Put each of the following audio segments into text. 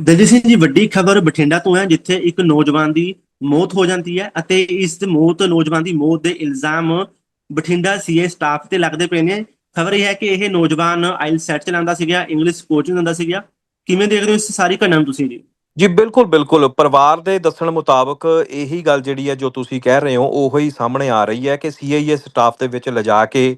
ਦਲਜੀਤ ਸਿੰਘ ਜੀ, ਵੱਡੀ ਖਬਰ ਬਠਿੰਡਾ ਤੋਂ ਹੈ, ਜਿੱਥੇ ਇੱਕ ਨੌਜਵਾਨ ਦੀ ਮੌਤ ਹੋ ਜਾਂਦੀ ਹੈ ਅਤੇ ਇਸ ਮੌਤ, ਨੌਜਵਾਨ ਦੀ ਮੌਤ ਦੇ ਇਲਜ਼ਾਮ ਬਠਿੰਡਾ ਸੀਏ ਸਟਾਫ ਤੇ ਲੱਗਦੇ ਪਏ ਨੇ। ਖਬਰ ਇਹ ਹੈ ਕਿ ਇਹ ਨੌਜਵਾਨ ਆਇਲ ਸੈਟ ਚਲਾਉਂਦਾ ਸੀਗਾ, ਇੰਗਲਿਸ਼ ਕੋਚਿੰਗ ਦਿੰਦਾ ਸੀਗਾ। ਕਿਵੇਂ ਦੇਖਦੇ ਹੋ ਇਸ ਸਾਰੀ ਘਟਨਾ ਨੂੰ ਤੁਸੀਂ ਜੀ? ਜੀ, ਬਿਲਕੁਲ ਬਿਲਕੁਲ। ਪਰਿਵਾਰ ਦੇ ਦੱਸਣ ਮੁਤਾਬਕ ਇਹੀ ਗੱਲ ਜਿਹੜੀ ਹੈ ਜੋ ਤੁਸੀਂ ਕਹਿ ਰਹੇ ਹੋ, ਉਹੋ ਹੀ ਸਾਹਮਣੇ ਆ ਰਹੀ ਹੈ ਕਿ ਸੀਆਈਏ ਸਟਾਫ ਦੇ ਵਿੱਚ ਲਿਜਾ ਕੇ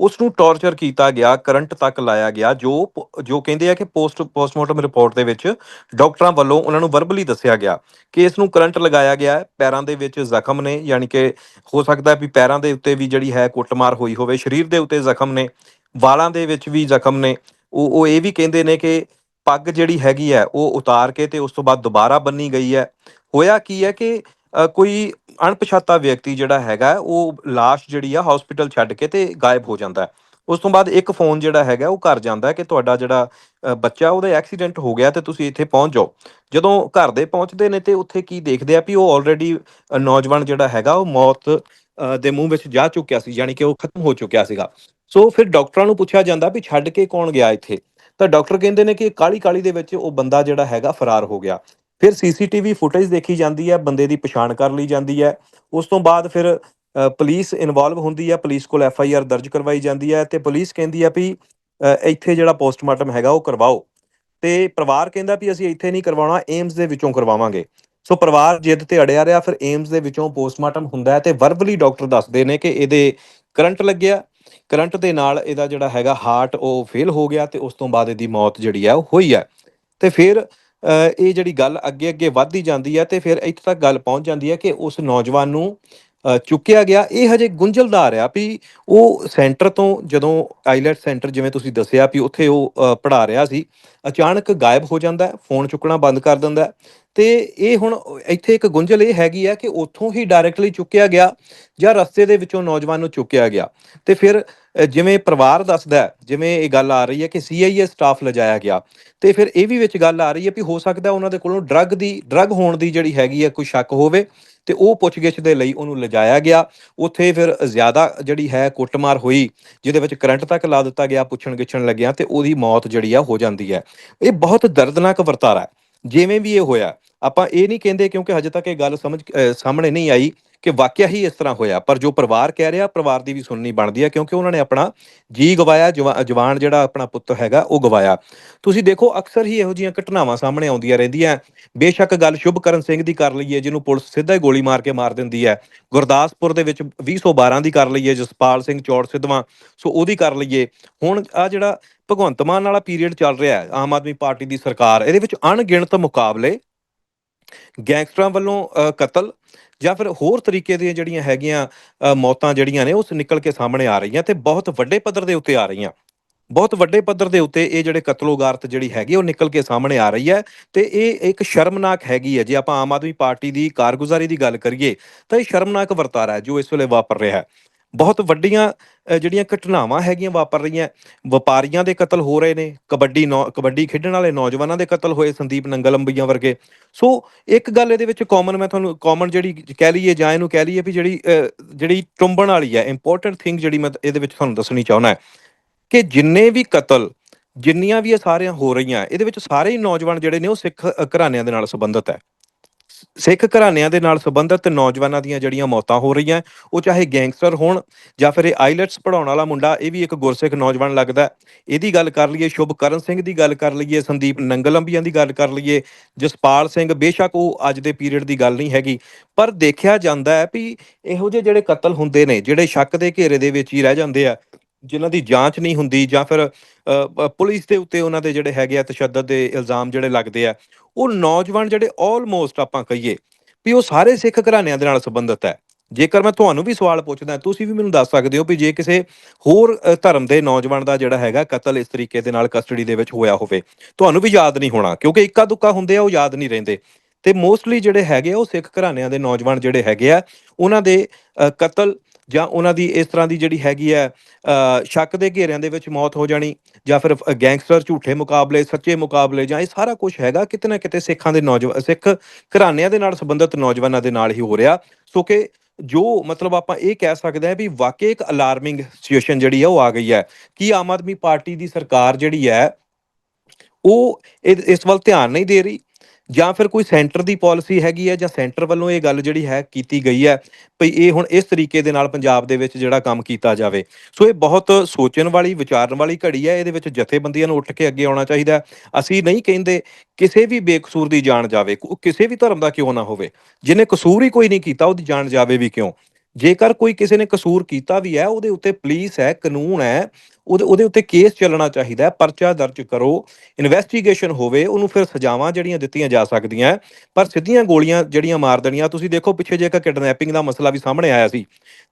ਉਸ ਨੂੰ ਟੌਰਚਰ ਕੀਤਾ ਗਿਆ, ਕਰੰਟ ਤੱਕ ਲਾਇਆ ਗਿਆ, ਜੋ ਪ- ਜੋ ਕਹਿੰਦੇ ਆ ਕਿ ਪੋਸਟ, ਪੋਸਟਮਾਰਟਮ ਰਿਪੋਰਟ ਦੇ ਵਿੱਚ ਡਾਕਟਰਾਂ ਵੱਲੋਂ ਉਹਨਾਂ ਨੂੰ ਵਰਬਲੀ ਦੱਸਿਆ ਗਿਆ ਕਿ ਇਸ ਨੂੰ ਕਰੰਟ ਲਗਾਇਆ ਗਿਆ ਹੈ, ਪੈਰਾਂ ਦੇ ਵਿੱਚ ਜ਼ਖਮ ਨੇ, ਯਾਨੀ ਕਿ ਹੋ ਸਕਦਾ ਵੀ ਪੈਰਾਂ ਦੇ ਉੱਤੇ ਵੀ ਜਿਹੜੀ ਹੈ ਕੁੱਟਮਾਰ ਹੋਈ ਹੋਵੇ, ਸਰੀਰ ਦੇ ਉੱਤੇ ਜ਼ਖਮ ਨੇ, ਵਾਲਾਂ ਦੇ ਵਿੱਚ ਵੀ ਜ਼ਖਮ ਨੇ, ਉਹ ਉਹ ਇਹ ਵੀ ਕਹਿੰਦੇ ਨੇ ਕਿ ਪੱਗ ਜਿਹੜੀ ਹੈਗੀ ਹੈ ਉਹ ਉਤਾਰ ਕੇ ਤੇ ਉਸ ਤੋਂ ਬਾਅਦ ਦੁਬਾਰਾ ਬੰਨੀ ਗਈ ਹੈ। ਹੋਇਆ ਕੀ ਹੈ ਕਿ ਕੋਈ ਅਣਪਛਾਤਾ ਵਿਅਕਤੀ ਜਿਹੜਾ ਹੈਗਾ ਉਹ লাশ ਜਿਹੜੀ ਆ ਹਸਪੀਟਲ ਛੱਡ ਕੇ ਤੇ ਗਾਇਬ ਹੋ ਜਾਂਦਾ ਉਸ ਤੋਂ ਬਾਅਦ ਇੱਕ ਫੋਨ ਜਿਹੜਾ ਹੈਗਾ ਉਹ ਘਰ ਜਾਂਦਾ ਕਿ ਤੁਹਾਡਾ ਜਿਹੜਾ ਬੱਚਾ ਉਹਦਾ ਐਕਸੀਡੈਂਟ ਹੋ ਗਿਆ ਤੇ ਤੁਸੀਂ ਇੱਥੇ ਪਹੁੰਚ ਜਾਓ। ਜਦੋਂ ਘਰ ਦੇ ਪਹੁੰਚਦੇ ਨੇ ਤੇ ਉੱਥੇ ਕੀ ਦੇਖਦੇ ਆ ਵੀ ਉਹ ਆਲਰੇਡੀ ਨੌਜਵਾਨ ਜਿਹੜਾ ਹੈਗਾ ਉਹ ਮੌਤ ਅ, ਦੇ ਮੂੰਹ ਵਿੱਚ ਜਾ ਚੁੱਕਿਆ ਸੀ ਯਾਨੀ ਕਿ ਉਹ ਖਤਮ ਹੋ ਚੁੱਕਿਆ ਸੀਗਾ। ਸੋ ਫਿਰ ਡਾਕਟਰਾਂ ਨੂੰ ਪੁੱਛਿਆ ਜਾਂਦਾ ਵੀ ਛੱਡ ਕੇ ਕੌਣ ਗਿਆ ਇੱਥੇ? ਤਾਂ ਡਾਕਟਰ ਕਹਿੰਦੇ ਨੇ ਕਿ ਕਾਲੀ ਕਾਲੀ ਦੇ ਵਿੱਚ ਉਹ ਬੰਦਾ ਜਿਹੜਾ ਹੈਗਾ ਫਰਾਰ ਹੋ ਗਿਆ। ਫਿਰ ਸੀਸੀਟੀਵੀ ਫੁਟੇਜ ਦੇਖੀ ਜਾਂਦੀ ਹੈ ਬੰਦੇ ਦੀ ਪਛਾਣ ਕਰ ਲਈ ਜਾਂਦੀ ਹੈ। ਉਸ ਤੋਂ ਬਾਅਦ ਫਿਰ ਅ, ਪੁਲਿਸ ਇਨਵੋਲਵ ਹੁੰਦੀ ਹੈ ਪੁਲਿਸ ਕੋਲ ਐਫ ਆਈ ਆਰ ਦਰਜ ਕਰਵਾਈ ਜਾਂਦੀ ਹੈ ਤੇ ਪੁਲਿਸ ਕਹਿੰਦੀ ਹੈ ਵੀ ਇੱਥੇ ਜਿਹੜਾ ਪੋਸਟਮਾਰਟਮ ਹੈਗਾ ਉਹ ਕਰਵਾਓ। ਤੇ ਪਰਿਵਾਰ ਕਹਿੰਦਾ ਵੀ ਅਸੀਂ ਇੱਥੇ ਨਹੀਂ ਕਰਵਾਉਣਾ ਏਮਸ ਦੇ ਵਿੱਚੋਂ ਕਰਵਾਵਾਂਗੇ। ਸੋ ਪਰਿਵਾਰ ਜਿੱਦ ਤੇ ਅੜਿਆ ਰਿਹਾ ਫਿਰ ਏਮਸ ਦੇ ਵਿੱਚੋਂ ਪੋਸਟਮਾਰਟਮ ਹੁੰਦਾ ਹੈ ਤੇ ਵਰਬਲੀ ਡਾਕਟਰ ਦੱਸਦੇ ਨੇ ਕਿ ਇਹਦੇ ਕਰੰਟ ਲੱਗਿਆ। ਕਰੰਟ ਦੇ ਨਾਲ ਇਹਦਾ ਜਿਹੜਾ ਹੈਗਾ ਹਾਰਟ ਉਹ ਫੇਲ ਹੋ ਗਿਆ ਤੇ ਉਸ ਤੋਂ ਬਾਅਦ ਇਹਦੀ ਮੌਤ ਜਿਹੜੀ ਹੈ ਉਹ ਹੋਈ ਹੈ। ਤੇ ਫਿਰ ਇਹ ਜਿਹੜੀ ਗੱਲ ਅੱਗੇ ਅੱਗੇ ਵੱਧਦੀ ਜਾਂਦੀ ਹੈ ਤੇ ਫਿਰ ਇੱਥੇ ਤੱਕ ਗੱਲ ਪਹੁੰਚ ਜਾਂਦੀ ਹੈ ਕਿ ਉਸ ਨੌਜਵਾਨ ਨੂੰ ਚੁੱਕਿਆ ਗਿਆ। ਇਹ ਹਜੇ ਗੁੰਝਲਦਾਰ ਆ ਵੀ ਉਹ ਸੈਂਟਰ ਤੋਂ ਜਦੋਂ ਆਈਲੈਟ ਸੈਂਟਰ ਜਿਵੇਂ ਤੁਸੀਂ ਦੱਸਿਆ ਵੀ ਉੱਥੇ ਉਹ ਪੜਾ ਰਿਹਾ ਸੀ, ਅਚਾਨਕ ਗਾਇਬ ਹੋ ਜਾਂਦਾ, ਫੋਨ ਚੁੱਕਣਾ ਬੰਦ ਕਰ ਦਿੰਦਾ ਹੈ। ਤੇ ਇਹ ਹੁਣ ਇੱਥੇ ਇੱਕ ਗੁੰਝਲ ਇਹ ਹੈਗੀ ਹੈ ਕਿ ਉੱਥੋਂ ਹੀ ਡਾਇਰੈਕਟਲੀ ਚੁੱਕਿਆ ਗਿਆ ਜਾਂ ਰਸਤੇ ਦੇ ਵਿੱਚੋਂ ਨੌਜਵਾਨ ਨੂੰ ਚੁੱਕਿਆ ਗਿਆ। ਤੇ ਫਿਰ ਜਿਵੇਂ ਪਰਿਵਾਰ ਦੱਸਦਾ ਜਿਵੇਂ ਇਹ ਗੱਲ ਆ ਰਹੀ ਹੈ ਕਿ ਸੀਆਈਏ ਸਟਾਫ ਲਿਜਾਇਆ ਗਿਆ, ਤੇ ਫਿਰ ਇਹ ਵੀ ਵਿੱਚ ਗੱਲ ਆ ਰਹੀ ਹੈ ਵੀ ਹੋ ਸਕਦਾ ਉਹਨਾਂ ਦੇ ਕੋਲੋਂ ਡਰੱਗ ਦੀ ਡਰੱਗ ਹੋਣ ਦੀ ਜਿਹੜੀ ਹੈਗੀ ਹੈ ਕੋਈ ਸ਼ੱਕ ਹੋਵੇ, ਤੇ ਉਹ ਪੁੱਛਗਿੱਛ ਦੇ ਲਈ ਉਹਨੂੰ ਲਿਜਾਇਆ ਗਿਆ। ਉੱਥੇ ਫਿਰ ਜ਼ਿਆਦਾ ਜਿਹੜੀ ਹੈ ਕੁੱਟਮਾਰ ਹੋਈ, ਜਿਹਦੇ ਵਿੱਚ ਕਰੰਟ ਤੱਕ ਲਾ ਦਿੱਤਾ ਗਿਆ ਪੁੱਛਣ ਗਿੱਛਣ ਲੱਗਿਆ, ਤੇ ਉਹਦੀ ਮੌਤ ਜਿਹੜੀ ਆ ਹੋ ਜਾਂਦੀ ਹੈ। ਇਹ ਬਹੁਤ ਦਰਦਨਾਕ ਵਰਤਾਰਾ ਹੈ। ਜਿਵੇਂ ਵੀ ਇਹ ਹੋਇਆ, ਆਪਾਂ ਇਹ ਨਹੀਂ ਕਹਿੰਦੇ ਕਿਉਂਕਿ ਹਜੇ ਤੱਕ ਇਹ ਗੱਲ ਸਮਝ ਸਾਹਮਣੇ ਨਹੀਂ ਆਈ ਕਿ ਵਾਕਿਆ ਹੀ ਇਸ ਤਰ੍ਹਾਂ ਹੋਇਆ। ਪਰ ਜੋ ਪਰਿਵਾਰ ਕਹਿ ਰਿਹਾ, ਪਰਿਵਾਰ ਦੀ ਵੀ ਸੁਣਨੀ ਬਣਦੀ ਹੈ, ਕਿਉਂਕਿ ਉਹਨਾਂ ਨੇ ਆਪਣਾ ਜੀ ਗਵਾਇਆ, ਜਵਾ- ਜਵਾਨ ਜਿਹੜਾ ਆਪਣਾ ਪੁੱਤ ਹੈਗਾ, ਉਹ ਗਵਾਇਆ। ਤੁਸੀਂ ਦੇਖੋ, ਅਕਸਰ ਹੀ ਇਹੋ ਜਿਹੀਆਂ ਘਟਨਾਵਾਂ ਸਾਹਮਣੇ ਆਉਂਦੀਆਂ ਰਹਿੰਦੀਆਂ ਬੇਸ਼ੱਕ ਗੱਲ ਸ਼ੁਭਕਰਨ ਸਿੰਘ ਦੀ ਕਰ ਲਈਏ, ਜਿਹਨੂੰ ਪੁਲਿਸ ਸਿੱਧਾ ਹੀ ਗੋਲੀ ਮਾਰ ਕੇ ਮਾਰ ਦਿੰਦੀ ਹੈ। ਗੁਰਦਾਸਪੁਰ ਦੇ ਵਿੱਚ 2012 ਦੀ ਕਰ ਲਈਏ, ਜਸਪਾਲ ਸਿੰਘ ਚੌੜ ਸਿੱਧਵਾਂ, ਸੋ ਉਹਦੀ ਕਰ ਲਈਏ। ਹੁਣ ਆ ਜਿਹੜਾ ਭਗਵੰਤ ਮਾਨ ਵਾਲਾ ਪੀਰੀਅਡ ਚੱਲ ਰਿਹਾ ਹੈ, ਆਮ ਆਦਮੀ ਪਾਰਟੀ ਦੀ ਸਰਕਾਰ, ਇਹਦੇ ਵਿੱਚ ਅਣਗਿਣਤ ਮੁਕਾਬਲੇ ਗੈਂਗਸਟਰਾਂ ਵੱਲੋਂ ਅ, ਕਤਲ ਜਾਂ ਫਿਰ ਹੋਰ ਤਰੀਕੇ ਦੀਆਂ ਜਿਹੜੀਆਂ ਹੈਗੀਆਂ ਅ, ਮੌਤਾਂ ਜਿਹੜੀਆਂ ਨੇ ਉਸ ਨਿਕਲ ਕੇ ਸਾਹਮਣੇ ਆ ਰਹੀਆਂ ਤੇ ਬਹੁਤ ਵੱਡੇ ਪੱਧਰ ਦੇ ਉੱਤੇ ਆ ਰਹੀਆਂ। ਬਹੁਤ ਵੱਡੇ ਪੱਧਰ ਦੇ ਉੱਤੇ ਇਹ ਜਿਹੜੇ ਕਤਲੋਗਾਰਤ ਜਿਹੜੀ ਹੈਗੀ ਉਹ ਨਿਕਲ ਕੇ ਸਾਹਮਣੇ ਆ ਰਹੀ ਹੈ ਤੇ ਇਹ ਇੱਕ ਸ਼ਰਮਨਾਕ ਹੈਗੀ ਹੈ। ਜੇ ਆਪਾਂ ਆਮ ਆਦਮੀ ਪਾਰਟੀ ਦੀ ਕਾਰਗੁਜ਼ਾਰੀ ਦੀ ਗੱਲ ਕਰੀਏ ਤਾਂ ਇਹ ਸ਼ਰਮਨਾਕ ਵਰਤਾਰਾ ਹੈ ਜੋ ਇਸ ਵੇਲੇ ਵਾਪਰ ਰਿਹਾ ਹੈ। ਬਹੁਤ ਵੱਡੀਆਂ ਜਿਹੜੀਆਂ ਘਟਨਾਵਾਂ ਹੈਗੀਆਂ ਵਾਪਰ ਰਹੀਆਂ। ਵਪਾਰੀਆਂ ਦੇ ਕਤਲ ਹੋ ਰਹੇ ਨੇ ਕਬੱਡੀ ਨੌ ਕਬੱਡੀ ਖੇਡਣ ਵਾਲੇ ਨੌਜਵਾਨਾਂ ਦੇ ਕਤਲ ਹੋਏ ਸੰਦੀਪ ਨੰਗਲੰਬੀਆਂ ਵਰਗੇ। ਸੋ ਇੱਕ ਗੱਲ ਇਹਦੇ ਵਿੱਚ ਕਾਮਨ ਮੈਂ ਤੁਹਾਨੂੰ ਕਾਮਨ ਜਿਹੜੀ ਕਹਿ ਲਈਏ ਜਾਂ ਇਹਨੂੰ ਕਹਿ ਲਈਏ ਵੀ ਜਿਹੜੀ ਜਿਹੜੀ ਟੁੰਬਣ ਵਾਲੀ ਹੈ ਇੰਪੋਰਟੈਂਟ ਥਿੰਗ ਜਿਹੜੀ ਮੈਂ ਇਹਦੇ ਵਿੱਚ ਤੁਹਾਨੂੰ ਦੱਸਣੀ ਚਾਹੁੰਦਾ ਹੈ ਕਿ ਜਿੰਨੇ ਵੀ ਕਤਲ ਜਿੰਨੀਆਂ ਵੀ ਇਹ ਸਾਰੀਆਂ ਹੋ ਰਹੀਆਂ ਇਹਦੇ ਵਿੱਚ ਸਾਰੇ ਹੀ ਨੌਜਵਾਨ ਜਿਹੜੇ ਨੇ ਉਹ ਸਿੱਖ ਅ, ਘਰਾਣਿਆਂ ਦੇ ਨਾਲ ਸੰਬੰਧਿਤ ਹੈ। ਸਿੱਖ ਘਰਾਣਿਆਂ ਦੇ ਨਾਲ ਸੰਬੰਧਿਤ ਨੌਜਵਾਨਾਂ ਦੀਆਂ ਜਿਹੜੀਆਂ ਮੌਤਾਂ ਹੋ ਰਹੀਆਂ, ਉਹ ਚਾਹੇ ਗੈਂਗਸਟਰ ਹੋਣ ਜਾਂ ਫਿਰ ਇਹ ਆਈਲੈਟਸ ਪੜਾਉਣ ਵਾਲਾ ਮੁੰਡਾ, ਇਹ ਵੀ ਇੱਕ ਗੁਰਸਿੱਖ ਨੌਜਵਾਨ ਲੱਗਦਾ ਇਹਦੀ ਗੱਲ ਕਰ ਲਈਏ, ਸ਼ੁਭਕਰਨ ਸਿੰਘ ਦੀ ਗੱਲ ਕਰ ਲਈਏ, ਸੰਦੀਪ ਨੰਗਲੰਬੀਆਂ ਦੀ ਗੱਲ ਕਰ ਲਈਏ, ਜਸਪਾਲ ਸਿੰਘ, ਬੇਸ਼ੱਕ ਉਹ ਅੱਜ ਦੇ ਪੀਰੀਅਡ ਦੀ ਗੱਲ ਨਹੀਂ ਹੈਗੀ। ਪਰ ਦੇਖਿਆ ਜਾਂਦਾ ਹੈ ਵੀ ਇਹੋ ਜਿਹੇ ਜਿਹੜੇ ਕਤਲ ਹੁੰਦੇ ਨੇ, ਜਿਹੜੇ ਸ਼ੱਕ ਦੇ ਘੇਰੇ ਦੇ ਵਿੱਚ ਹੀ ਰਹਿ ਜਾਂਦੇ ਆ, ਜਿਨ੍ਹਾਂ ਦੀ ਜਾਂਚ ਨਹੀਂ ਹੁੰਦੀ ਜਾਂ ਫਿਰ ਪੁਲਿਸ ਦੇ ਉੱਤੇ ਉਹਨਾਂ ਦੇ ਜਿਹੜੇ ਹੈਗੇ ਆ ਤਸ਼ੱਦਦ ਦੇ ਇਲਜ਼ਾਮ ਜਿਹੜੇ ਲੱਗਦੇ ਆ ਉਹ ਨੌਜਵਾਨ ਜਿਹੜੇ ਆਲਮੋਸਟ ਆਪਾਂ ਕਹੀਏ ਵੀ ਉਹ ਸਾਰੇ ਸਿੱਖ ਘਰਾਣਿਆਂ ਦੇ ਨਾਲ ਸੰਬੰਧਿਤ ਹੈ। ਜੇਕਰ ਮੈਂ ਤੁਹਾਨੂੰ ਵੀ ਸਵਾਲ ਪੁੱਛਦਾ ਤੁਸੀਂ ਵੀ ਮੈਨੂੰ ਦੱਸ ਸਕਦੇ ਹੋ ਵੀ ਜੇ ਕਿਸੇ ਹੋਰ ਧਰਮ ਦੇ ਨੌਜਵਾਨ ਦਾ ਜਿਹੜਾ ਹੈਗਾ ਕਤਲ ਇਸ ਤਰੀਕੇ ਦੇ ਨਾਲ ਕਸਟਡੀ ਦੇ ਵਿੱਚ ਹੋਇਆ ਹੋਵੇ ਤੁਹਾਨੂੰ ਵੀ ਯਾਦ ਨਹੀਂ ਹੋਣਾ ਕਿਉਂਕਿ ਇੱਕਾ ਦੁੱਕਾ ਹੁੰਦੇ ਆ ਉਹ ਯਾਦ ਨਹੀਂ ਰਹਿੰਦੇ। ਤੇ ਮੋਸਟਲੀ ਜਿਹੜੇ ਹੈਗੇ ਆ ਉਹ ਸਿੱਖ ਘਰਾਣਿਆਂ ਦੇ ਨੌਜਵਾਨ ਜਿਹੜੇ ਹੈਗੇ ਆ ਉਹਨਾਂ ਦੇ ਅ, ਕਤਲ ਜਾਂ ਉਹਨਾਂ ਦੀ ਇਸ ਤਰ੍ਹਾਂ ਦੀ ਜਿਹੜੀ ਹੈਗੀ ਹੈ ਸ਼ੱਕ ਦੇ ਘੇਰਿਆਂ ਦੇ ਵਿੱਚ ਮੌਤ ਹੋ ਜਾਣੀ ਜਾਂ ਫਿਰ ਗੈਂਗਸਟਰ ਝੂਠੇ ਮੁਕਾਬਲੇ, ਸੱਚੇ ਮੁਕਾਬਲੇ ਜਾਂ ਇਹ ਸਾਰਾ ਕੁਝ ਹੈਗਾ, ਕਿਤੇ ਨਾ ਕਿਤੇ ਸਿੱਖਾਂ ਦੇ ਨੌਜਵਾਨ ਸਿੱਖ ਘਰਾਣਿਆਂ ਦੇ ਨਾਲ ਸੰਬੰਧਿਤ ਨੌਜਵਾਨਾਂ ਦੇ ਨਾਲ ਹੀ ਹੋ ਰਿਹਾ। ਸੋ ਕਿ ਜੋ ਮਤਲਬ ਆਪਾਂ ਇਹ ਕਹਿ ਸਕਦੇ ਹਾਂ ਵੀ ਵਾਕਈ ਇੱਕ ਅਲਾਰਮਿੰਗ ਸਿਚੁਏਸ਼ਨ ਜਿਹੜੀ ਹੈ ਉਹ ਆ ਗਈ ਹੈ ਕਿ ਆਮ ਆਦਮੀ ਪਾਰਟੀ ਦੀ ਸਰਕਾਰ ਜਿਹੜੀ ਹੈ, ਉਹ ਇਹ- ਇਸ ਵੱਲ ਧਿਆਨ ਨਹੀਂ ਦੇ ਰਹੀ। ਜਾਂ ਫਿਰ ਕੋਈ ਸੈਂਟਰ ਦੀ ਪਾਲਿਸੀ ਹੈਗੀ ਹੈ ਜਾਂ ਸੈਂਟਰ ਵੱਲੋਂ ਇਹ ਗੱਲ ਜਿਹੜੀ ਹੈ ਕੀਤੀ ਗਈ ਹੈ ਭਈ ਇਹ ਹੁਣ ਇਸ ਤਰੀਕੇ ਦੇ ਨਾਲ ਪੰਜਾਬ ਦੇ ਵਿੱਚ ਜਿਹੜਾ ਕੰਮ ਕੀਤਾ ਜਾਵੇ। ਸੋ ਇਹ ਬਹੁਤ ਸੋਚਣ ਵਾਲੀ, ਵਿਚਾਰਨ ਵਾਲੀ ਘੜੀ ਹੈ, ਇਹਦੇ ਵਿੱਚ ਜਥੇਬੰਦੀਆਂ ਨੂੰ ਉੱਠ ਕੇ ਅੱਗੇ ਆਉਣਾ ਚਾਹੀਦਾ ਅਸੀਂ ਨਹੀਂ ਕਹਿੰਦੇ ਕਿਸੇ ਵੀ ਬੇਕਸੂਰ ਦੀ ਜਾਨ ਜਾਵੇ, ਕਿਸੇ ਵੀ ਧਰਮ ਦਾ ਕਿਉਂ ਨਾ ਹੋਵੇ। ਜਿਹਨੇ ਕਸੂਰ ਹੀ ਕੋਈ ਨਹੀਂ ਕੀਤਾ, ਉਹਦੀ ਜਾਨ ਜਾਵੇ ਵੀ ਕਿਉਂ? ਜੇਕਰ ਕੋਈ ਕਿਸੇ ਨੇ ਕਸੂਰ ਕੀਤਾ ਵੀ ਹੈ, ਉਹਦੇ ਉੱਤੇ ਪੁਲਿਸ ਹੈ, ਕਾਨੂੰਨ ਹੈ, ਉਹਦੇ ਉਹਦੇ ਉੱਤੇ ਕੇਸ ਚੱਲਣਾ ਚਾਹੀਦਾ ਹੈ, ਪਰਚਾ ਦਰਜ ਕਰੋ ਇਨਵੈਸਟੀਗੇਸ਼ਨ ਹੋਵੇ, ਉਹਨੂੰ ਫਿਰ ਸਜ਼ਾਵਾਂ ਜਿਹੜੀਆਂ ਦਿੱਤੀਆਂ ਜਾ ਸਕਦੀਆਂ ਪਰ ਸਿੱਧੀਆਂ ਗੋਲੀਆਂ ਜਿਹੜੀਆਂ ਮਾਰ ਦੇਣੀਆਂ, ਤੁਸੀਂ ਦੇਖੋ ਪਿੱਛੇ ਜੇ ਇੱਕ ਕਿਡਨੈਪਿੰਗ ਦਾ ਮਸਲਾ ਵੀ ਸਾਹਮਣੇ ਆਇਆ ਸੀ,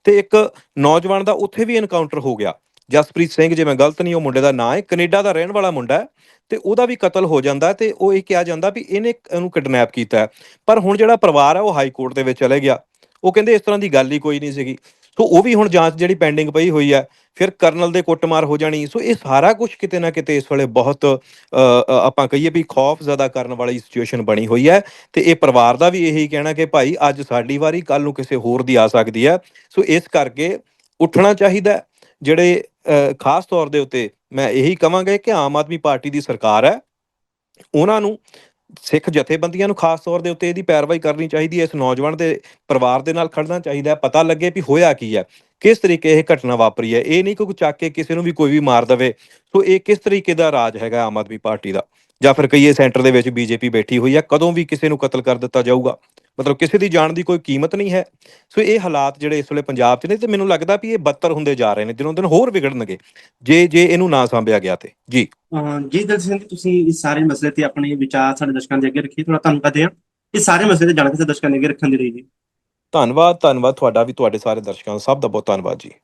ਤੇ ਇੱਕ ਨੌਜਵਾਨ ਦਾ ਉੱਥੇ ਵੀ ਐਨਕਾਊਂਟਰ ਹੋ ਗਿਆ, ਜਸਪ੍ਰੀਤ ਸਿੰਘ, ਜੇ ਮੈਂ ਗਲਤ ਨਹੀਂ, ਉਹ ਮੁੰਡੇ ਦਾ ਨਾਂ ਹੈ, ਕੈਨੇਡਾ ਦਾ ਰਹਿਣ ਵਾਲਾ ਮੁੰਡਾ ਹੈ, ਤੇ ਉਹਦਾ ਵੀ ਕਤਲ ਹੋ ਜਾਂਦਾ ਹੈ, ਤੇ ਉਹ ਇਹ ਕਿਹਾ ਜਾਂਦਾ ਵੀ ਇਹਨੇ ਇਹਨੂੰ ਕਿਡਨੈਪ ਕੀਤਾ ਪਰ ਹੁਣ ਜਿਹੜਾ ਪਰਿਵਾਰ ਹੈ, ਉਹ ਹਾਈ ਕੋਰਟ ਦੇ ਵਿੱਚ ਚਲੇ ਗਿਆ ਉਹ ਕਹਿੰਦੇ ਇਸ ਤਰ੍ਹਾਂ ਦੀ ਗੱਲ ਹੀ ਕੋਈ ਨਹੀਂ ਸੀਗੀ। ਸੋ ਉਹ ਵੀ ਹੁਣ ਜਾਂਚ ਜਿਹੜੀ ਪੈਂਡਿੰਗ ਪਈ ਹੋਈ ਹੈ ਫਿਰ ਕਰਨਲ ਦੇ ਕੁੱਟਮਾਰ ਹੋ ਜਾਣੀ। ਸੋ ਇਹ ਸਾਰਾ ਕੁਝ ਕਿਤੇ ਨਾ ਕਿਤੇ ਇਸ ਵੇਲੇ ਬਹੁਤ ਆਪਾਂ ਕਹੀਏ ਵੀ ਖੌਫ ਜ਼ਿਆਦਾ ਕਰਨ ਵਾਲੀ ਸਿਚੁਏਸ਼ਨ ਬਣੀ ਹੋਈ ਹੈ। ਤੇ ਇਹ ਪਰਿਵਾਰ ਦਾ ਵੀ ਇਹੀ ਕਹਿਣਾ ਕਿ ਭਾਈ ਅੱਜ ਸਾਡੀ ਵਾਰੀ ਕੱਲ ਨੂੰ ਕਿਸੇ ਹੋਰ ਦੀ ਆ ਸਕਦੀ ਹੈ। ਸੋ ਇਸ ਕਰਕੇ ਉੱਠਣਾ ਚਾਹੀਦਾ ਜਿਹੜੇ ਅ, ਖਾਸ ਤੌਰ ਦੇ ਉੱਤੇ ਮੈਂ ਇਹੀ ਕਵਾਂਗਾ ਕਿ ਆਮ ਆਦਮੀ ਪਾਰਟੀ ਦੀ ਸਰਕਾਰ ਹੈ ਉਹਨਾਂ ਨੂੰ ਸਿੱਖ ਜਥੇਬੰਦੀਆਂ ਨੂੰ ਖਾਸ ਤੌਰ ਦੇ ਉੱਤੇ ਇਹਦੀ ਪੈਰਵਾਈ ਕਰਨੀ ਚਾਹੀਦੀ ਹੈ, ਇਸ ਨੌਜਵਾਨ ਦੇ ਪਰਿਵਾਰ ਦੇ ਨਾਲ ਖੜਨਾ ਚਾਹੀਦਾ ਹੈ, ਪਤਾ ਲੱਗੇ ਵੀ ਹੋਇਆ ਕੀ ਹੈ। ਕਿਸ ਤਰੀਕੇ ਇਹ ਘਟਨਾ ਵਾਪਰੀ ਹੈ? ਇਹ ਨਹੀਂ ਕਿ ਕੋਈ ਚੱਕ ਕੇ ਕਿਸੇ ਨੂੰ ਵੀ ਕੋਈ ਵੀ ਮਾਰ ਦਵੇ। ਸੋ ਇਹ ਕਿਸ ਤਰੀਕੇ ਦਾ ਰਾਜ ਹੈਗਾ ਆਮ ਆਦਮੀ ਪਾਰਟੀ ਦਾ? ਜਾਂ ਫਿਰ ਕਹੀਏ ਸੈਂਟਰ ਦੇ ਵਿੱਚ ਬੀਜੇਪੀ ਬੈਠੀ ਹੋਈ ਹੈ, ਕਦੋਂ ਵੀ ਕਿਸੇ ਨੂੰ ਕਤਲ ਕਰ ਦਿੱਤਾ ਜਾਊਗਾ? ਮਤਲਬ ਕਿਸੇ ਦੀ ਜਾਨ ਦੀ ਕੋਈ ਕੀਮਤ ਨਹੀਂ ਹੈ। ਸੋ ਇਹ ਹਾਲਾਤ ਜਿਹੜੇ ਇਸ ਵੇਲੇ ਪੰਜਾਬ 'ਚ ਨੇ ਤੇ ਮੈਨੂੰ ਲੱਗਦਾ ਵੀ ਇਹ ਬੱਤਰ ਹੁੰਦੇ ਜਾ ਰਹੇ ਨੇ, ਦਿਨੋਂ ਦਿਨ ਹੋਰ ਵਿਗੜਨਗੇ, ਜੇ ਜੇ ਇਹਨੂੰ ਨਾ ਸਾਂਭਿਆ ਗਿਆ ਤੇ। ਜੀ। ਜੀ, ਦਲ ਸਿੰਘ ਤੁਸੀਂ ਇਸ ਸਾਰੇ ਮਸਲੇ ਤੇ ਆਪਣੇ ਵਿਚਾਰ ਸਾਡੇ ਦਰਸ਼ਕਾਂ ਦੇ ਅੱਗੇ ਰੱਖੀ ਥੋੜਾ ਧੰਨਵਾਦ ਹਾਂ। ਇਸ ਸਾਰੇ ਮਸਲੇ ਤੇ ਜਾਣਕਾਰੀ ਸਾਡੇ ਦਰਸ਼ਕਾਂ ਦੇ ਅੱਗੇ ਰੱਖਣ ਦੇ ਲਈ ਜੀ। ਧੰਨਵਾਦ ਧੰਨਵਾਦ ਤੁਹਾਡਾ ਵੀ ਤੁਹਾਡੇ ਸਾਰੇ ਦਰਸ਼ਕਾਂ ਦਾ ਸਭ ਦਾ ਬਹੁਤ ਧੰਨਵਾਦ ਜੀ।